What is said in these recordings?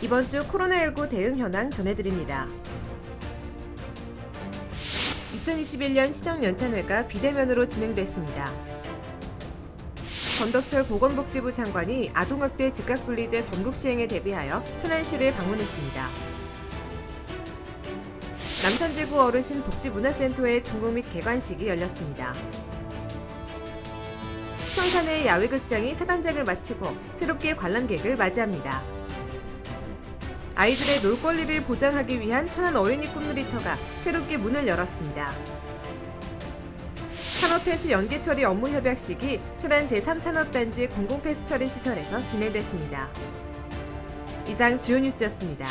이번 주 코로나19 대응 현황 전해드립니다. 2021년 시정 연찬회가 비대면으로 진행됐습니다. 권덕철 보건복지부 장관이 아동학대 즉각분리제 전국 시행에 대비하여 천안시를 방문했습니다. 남산지구 어르신 복지문화센터의 중국 및 개관식이 열렸습니다. 시청사 내 야외극장이 사단장을 마치고 새롭게 관람객을 맞이합니다. 아이들의 놀 권리를 보장하기 위한 천안 어린이 꿈놀이터가 새롭게 문을 열었습니다. 산업폐수 연계처리 업무 협약식이 천안 제3산업단지 공공폐수 처리 시설에서 진행됐습니다. 이상 주요 뉴스였습니다.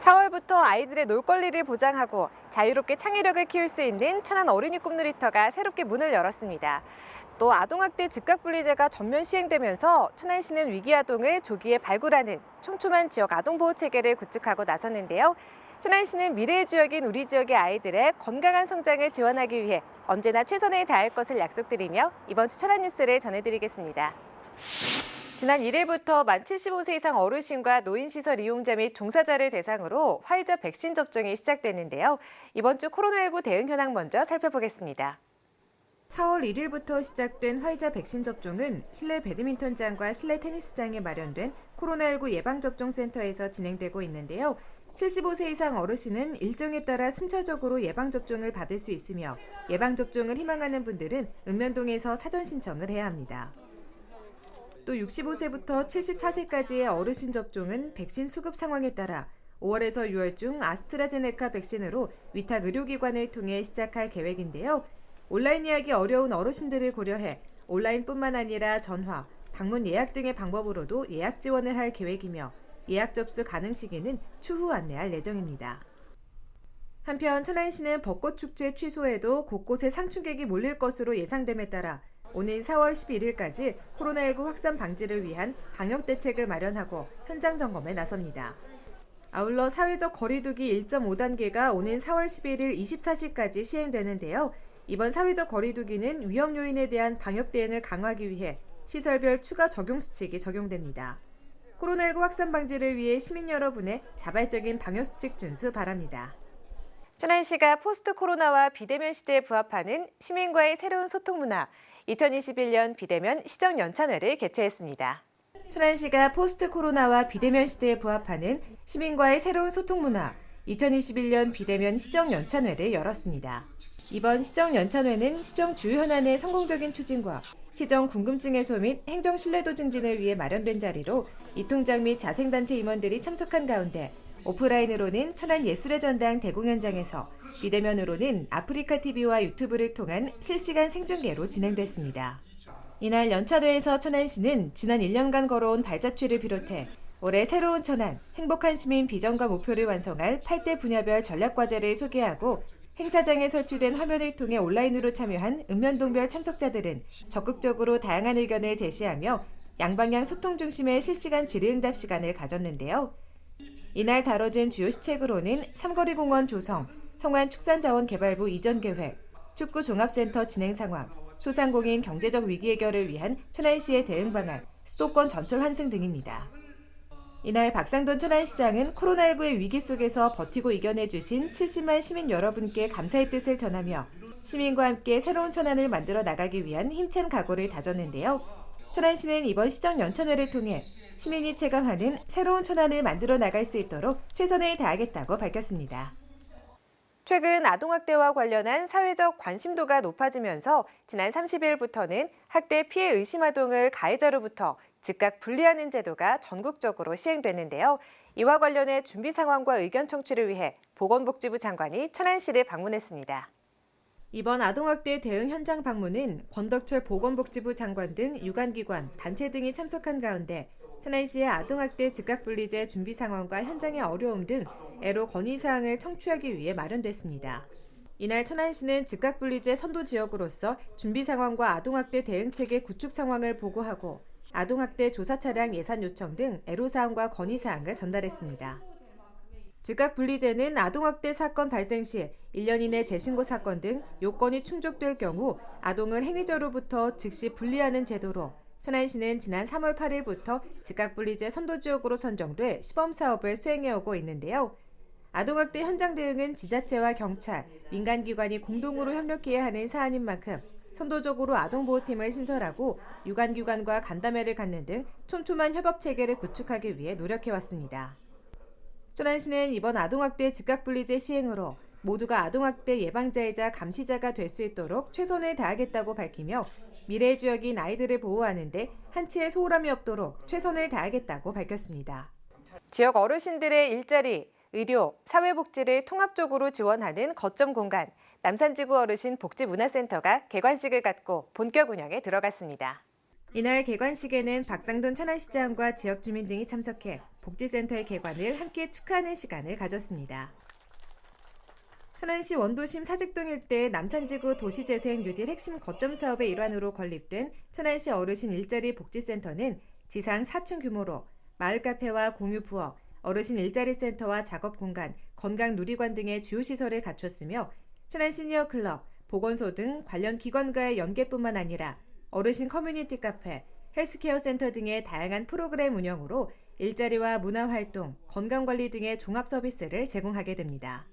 4월부터 아이들의 놀 권리를 보장하고 자유롭게 창의력을 키울 수 있는 천안 어린이 꿈놀이터가 새롭게 문을 열었습니다. 또 아동학대 즉각분리제가 전면 시행되면서 천안시는 위기 아동을 조기에 발굴하는 촘촘한 지역 아동보호 체계를 구축하고 나섰는데요. 천안시는 미래의 주역인 우리 지역의 아이들의 건강한 성장을 지원하기 위해 언제나 최선을 다할 것을 약속드리며 이번 주 천안 뉴스를 전해드리겠습니다. 지난 1일부터 만 75세 이상 어르신과 노인시설 이용자 및 종사자를 대상으로 화이자 백신 접종이 시작됐는데요. 이번 주 코로나19 대응 현황 먼저 살펴보겠습니다. 4월 1일부터 시작된 화이자 백신 접종은 실내 배드민턴장과 실내 테니스장에 마련된 코로나19 예방접종센터에서 진행되고 있는데요. 75세 이상 어르신은 일정에 따라 순차적으로 예방접종을 받을 수 있으며 예방접종을 희망하는 분들은 읍면동에서 사전 신청을 해야 합니다. 또 65세부터 74세까지의 어르신 접종은 백신 수급 상황에 따라 5월에서 6월 중 아스트라제네카 백신으로 위탁 의료기관을 통해 시작할 계획인데요. 온라인 예약이 어려운 어르신들을 고려해 온라인뿐만 아니라 전화, 방문 예약 등의 방법으로도 예약 지원을 할 계획이며 예약 접수 가능 시기는 추후 안내할 예정입니다. 한편 천안시는 벚꽃 축제 취소에도 곳곳에 상충객이 몰릴 것으로 예상됨에 따라 오는 4월 11일까지 코로나19 확산 방지를 위한 방역 대책을 마련하고 현장 점검에 나섭니다. 아울러 사회적 거리두기 1.5단계가 오는 4월 11일 24시까지 시행되는데요. 이번 사회적 거리두기는 위험 요인에 대한 방역 대응을 강화하기 위해 시설별 추가 적용 수칙이 적용됩니다. 코로나19 확산 방지를 위해 시민 여러분의 자발적인 방역 수칙 준수 바랍니다. 천안시가 포스트 코로나와 비대면 시대에 부합하는 시민과의 새로운 소통 문화 2021년 비대면 시정 연찬회를 개최했습니다. 천안시가 포스트 코로나와 비대면 시대에 부합하는 시민과의 새로운 소통 문화 2021년 비대면 시정 연찬회를 열었습니다. 이번 시정 연찬회는 시정 주요 현안의 성공적인 추진과 시정 궁금증 해소 및 행정 신뢰도 증진을 위해 마련된 자리로 이통장 및 자생단체 임원들이 참석한 가운데 오프라인으로는 천안 예술의 전당 대공연장에서 비대면으로는 아프리카 TV와 유튜브를 통한 실시간 생중계로 진행됐습니다. 이날 연차도에서 천안시는 지난 1년간 걸어온 발자취를 비롯해 올해 새로운 천안, 행복한 시민 비전과 목표를 완성할 8대 분야별 전략과제를 소개하고 행사장에 설치된 화면을 통해 온라인으로 참여한 읍면동별 참석자들은 적극적으로 다양한 의견을 제시하며 양방향 소통 중심의 실시간 질의응답 시간을 가졌는데요. 이날 다뤄진 주요 시책으로는 삼거리공원 조성, 성안축산자원개발부 이전 계획, 축구 종합센터 진행 상황, 소상공인 경제적 위기 해결을 위한 천안시의 대응 방안, 수도권 전철 환승 등입니다. 이날 박상돈 천안시장은 코로나19의 위기 속에서 버티고 이겨내주신 70만 시민 여러분께 감사의 뜻을 전하며 시민과 함께 새로운 천안을 만들어 나가기 위한 힘찬 각오를 다졌는데요. 천안시는 이번 시정 연천회를 통해 시민이 체감하는 새로운 천안을 만들어 나갈 수 있도록 최선을 다하겠다고 밝혔습니다. 최근 아동학대와 관련한 사회적 관심도가 높아지면서 지난 30일부터는 학대 피해 의심 아동을 가해자로부터 즉각 분리하는 제도가 전국적으로 시행됐는데요. 이와 관련해 준비 상황과 의견 청취를 위해 보건복지부 장관이 천안시를 방문했습니다. 이번 아동학대 대응 현장 방문은 권덕철 보건복지부 장관 등 유관기관, 단체 등이 참석한 가운데 천안시의 아동학대 즉각분리제 준비 상황과 현장의 어려움 등 애로 건의사항을 청취하기 위해 마련됐습니다. 이날 천안시는 즉각분리제 선도 지역으로서 준비 상황과 아동학대 대응체계 구축 상황을 보고하고 아동학대 조사 차량 예산 요청 등 애로사항과 건의사항을 전달했습니다. 즉각분리제는 아동학대 사건 발생 시 1년 이내 재신고 사건 등 요건이 충족될 경우 아동을 행위자로부터 즉시 분리하는 제도로 천안시는 지난 3월 8일부터 즉각분리제 선도지역으로 선정돼 시범 사업을 수행해 오고 있는데요. 아동학대 현장 대응은 지자체와 경찰, 민간기관이 공동으로 협력해야 하는 사안인 만큼 선도적으로 아동보호팀을 신설하고 유관기관과 간담회를 갖는 등 촘촘한 협업 체계를 구축하기 위해 노력해왔습니다. 천안시는 이번 아동학대 즉각분리제 시행으로 모두가 아동학대 예방자이자 감시자가 될 수 있도록 최선을 다하겠다고 밝히며 미래의 주역인 아이들을 보호하는데 한치의 소홀함이 없도록 최선을 다하겠다고 밝혔습니다. 지역 어르신들의 일자리, 의료, 사회복지를 통합적으로 지원하는 거점 공간 남산지구 어르신 복지문화센터가 개관식을 갖고 본격 운영에 들어갔습니다. 이날 개관식에는 박상돈 천안시장과 지역 주민 등이 참석해 복지센터의 개관을 함께 축하하는 시간을 가졌습니다. 천안시 원도심 사직동 일대 남산지구 도시재생 뉴딜 핵심 거점 사업의 일환으로 건립된 천안시 어르신 일자리 복지센터는 지상 4층 규모로 마을 카페와 공유 부엌, 어르신 일자리 센터와 작업 공간, 건강 누리관 등의 주요 시설을 갖췄으며 천안 시니어 클럽, 보건소 등 관련 기관과의 연계뿐만 아니라 어르신 커뮤니티 카페, 헬스케어 센터 등의 다양한 프로그램 운영으로 일자리와 문화 활동, 건강 관리 등의 종합 서비스를 제공하게 됩니다.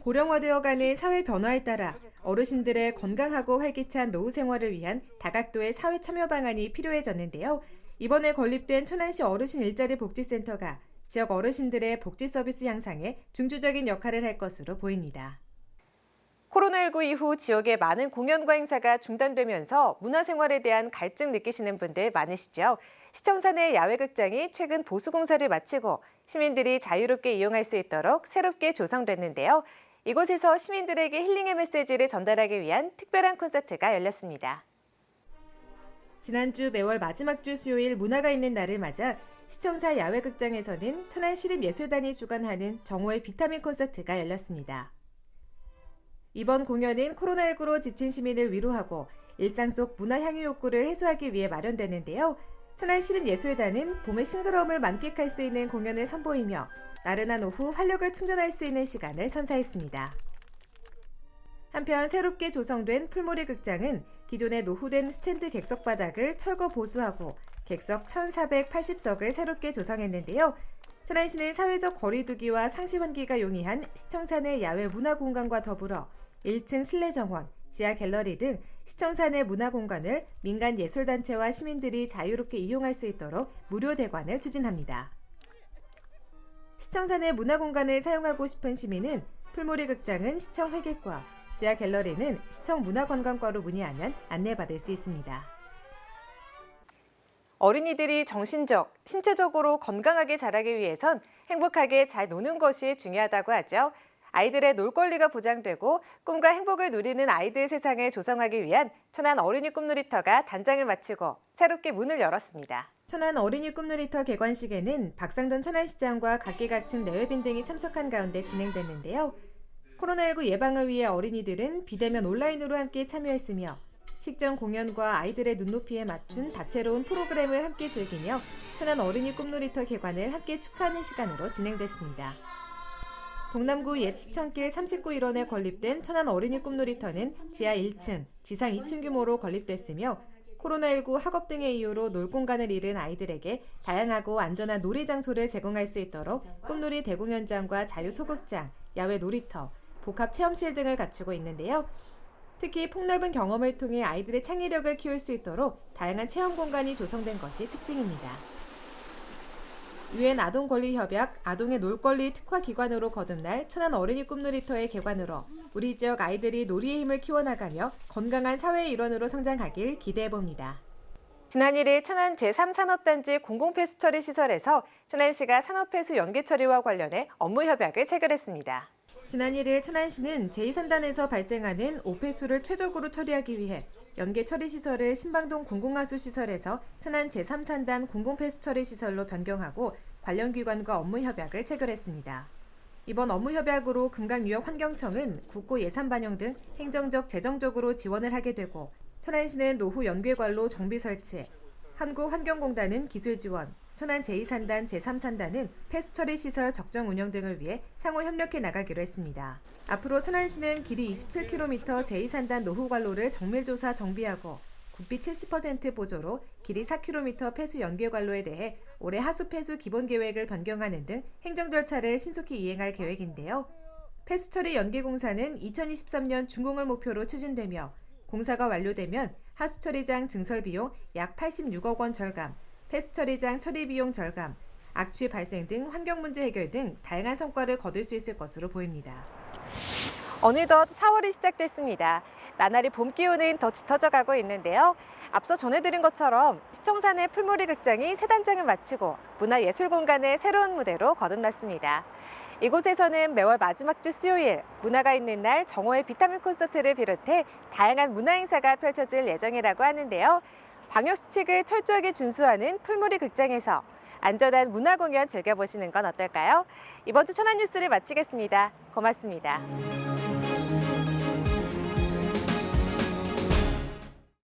고령화되어가는 사회 변화에 따라 어르신들의 건강하고 활기찬 노후 생활을 위한 다각도의 사회 참여 방안이 필요해졌는데요. 이번에 건립된 천안시 어르신 일자리 복지센터가 지역 어르신들의 복지 서비스 향상에 중추적인 역할을 할 것으로 보입니다. 코로나19 이후 지역의 많은 공연과 행사가 중단되면서 문화생활에 대한 갈증 느끼시는 분들 많으시죠? 시청사 내 야외극장이 최근 보수공사를 마치고 시민들이 자유롭게 이용할 수 있도록 새롭게 조성됐는데요. 이곳에서 시민들에게 힐링의 메시지를 전달하기 위한 특별한 콘서트가 열렸습니다. 지난주 매월 마지막 주 수요일 문화가 있는 날을 맞아 시청사 야외극장에서는 천안시립예술단이 주관하는 정호의 비타민 콘서트가 열렸습니다. 이번 공연은 코로나19로 지친 시민을 위로하고 일상 속 문화 향유 욕구를 해소하기 위해 마련됐는데요. 천안시립예술단은 봄의 싱그러움을 만끽할 수 있는 공연을 선보이며 나른한 오후 활력을 충전할 수 있는 시간을 선사했습니다. 한편 새롭게 조성된 풀무리 극장은 기존의 노후된 스탠드 객석 바닥을 철거 보수하고 객석 1,480석을 새롭게 조성했는데요. 천안시는 사회적 거리두기와 상시 환기가 용이한 시청사 내 야외 문화 공간과 더불어 1층 실내 정원, 지하 갤러리 등 시청사 내 문화 공간을 민간 예술단체와 시민들이 자유롭게 이용할 수 있도록 무료 대관을 추진합니다. 시청사 내 문화 공간을 사용하고 싶은 시민은 풀무리 극장은 시청 회계과, 지하 갤러리는 시청 문화관광과로 문의하면 안내받을 수 있습니다. 어린이들이 정신적, 신체적으로 건강하게 자라기 위해선 행복하게 잘 노는 것이 중요하다고 하죠. 아이들의 놀 권리가 보장되고 꿈과 행복을 누리는 아이들 세상을 조성하기 위한 천안 어린이 꿈놀이터가 단장을 마치고 새롭게 문을 열었습니다. 천안 어린이 꿈놀이터 개관식에는 박상돈 천안시장과 각계각층 내외빈 등이 참석한 가운데 진행됐는데요. 코로나19 예방을 위해 어린이들은 비대면 온라인으로 함께 참여했으며 식전 공연과 아이들의 눈높이에 맞춘 다채로운 프로그램을 함께 즐기며 천안 어린이 꿈놀이터 개관을 함께 축하하는 시간으로 진행됐습니다. 동남구 옛 시청길 39일원에 건립된 천안 어린이 꿈놀이터는 지하 1층, 지상 2층 규모로 건립됐으며 코로나19 학업 등의 이유로 놀 공간을 잃은 아이들에게 다양하고 안전한 놀이 장소를 제공할 수 있도록 꿈놀이 대공연장과 자유 소극장, 야외 놀이터, 복합 체험실 등을 갖추고 있는데요. 특히 폭넓은 경험을 통해 아이들의 창의력을 키울 수 있도록 다양한 체험 공간이 조성된 것이 특징입니다. 유엔 아동권리협약 아동의 놀권리 특화 기관으로 거듭날 천안 어린이 꿈놀이터의 개관으로 우리 지역 아이들이 놀이의 힘을 키워나가며 건강한 사회의 일원으로 성장하길 기대해봅니다. 지난 1일 천안 제3산업단지 공공폐수 처리 시설에서 천안시가 산업폐수 연계 처리와 관련해 업무 협약을 체결했습니다. 지난 1일 천안시는 제2산단에서 발생하는 오폐수를 최적으로 처리하기 위해 연계 처리 시설을 신방동 공공하수 시설에서 천안 제3산단 공공폐수 처리 시설로 변경하고 관련 기관과 업무 협약을 체결했습니다. 이번 업무 협약으로 금강유역환경청은 국고 예산 반영 등 행정적 재정적으로 지원을 하게 되고 천안시는 노후 연계관로 정비 설치, 한국환경공단은 기술 지원, 천안 제2산단, 제3산단은 폐수처리 시설 적정 운영 등을 위해 상호 협력해 나가기로 했습니다. 앞으로 천안시는 길이 27km 제2산단 노후 관로를 정밀조사 정비하고 국비 70% 보조로 길이 4km 폐수 연계 관로에 대해 올해 하수 폐수 기본 계획을 변경하는 등 행정 절차를 신속히 이행할 계획인데요. 폐수 처리 연계 공사는 2023년 준공을 목표로 추진되며 공사가 완료되면 하수 처리장 증설 비용 약 86억 원 절감, 폐수 처리장 처리 비용 절감, 악취 발생 등 환경 문제 해결 등 다양한 성과를 거둘 수 있을 것으로 보입니다. 어느덧 4월이 시작됐습니다. 나날이 봄 기온은 더 짙어져 가고 있는데요. 앞서 전해드린 것처럼 시청산의 풀무리 극장이 세 단장을 마치고 문화예술 공간의 새로운 무대로 거듭났습니다. 이곳에서는 매월 마지막 주 수요일 문화가 있는 날 정오의 비타민 콘서트를 비롯해 다양한 문화 행사가 펼쳐질 예정이라고 하는데요. 방역 수칙을 철저하게 준수하는 풀무리 극장에서 안전한 문화 공연 즐겨보시는 건 어떨까요? 이번 주 천안 뉴스를 마치겠습니다. 고맙습니다.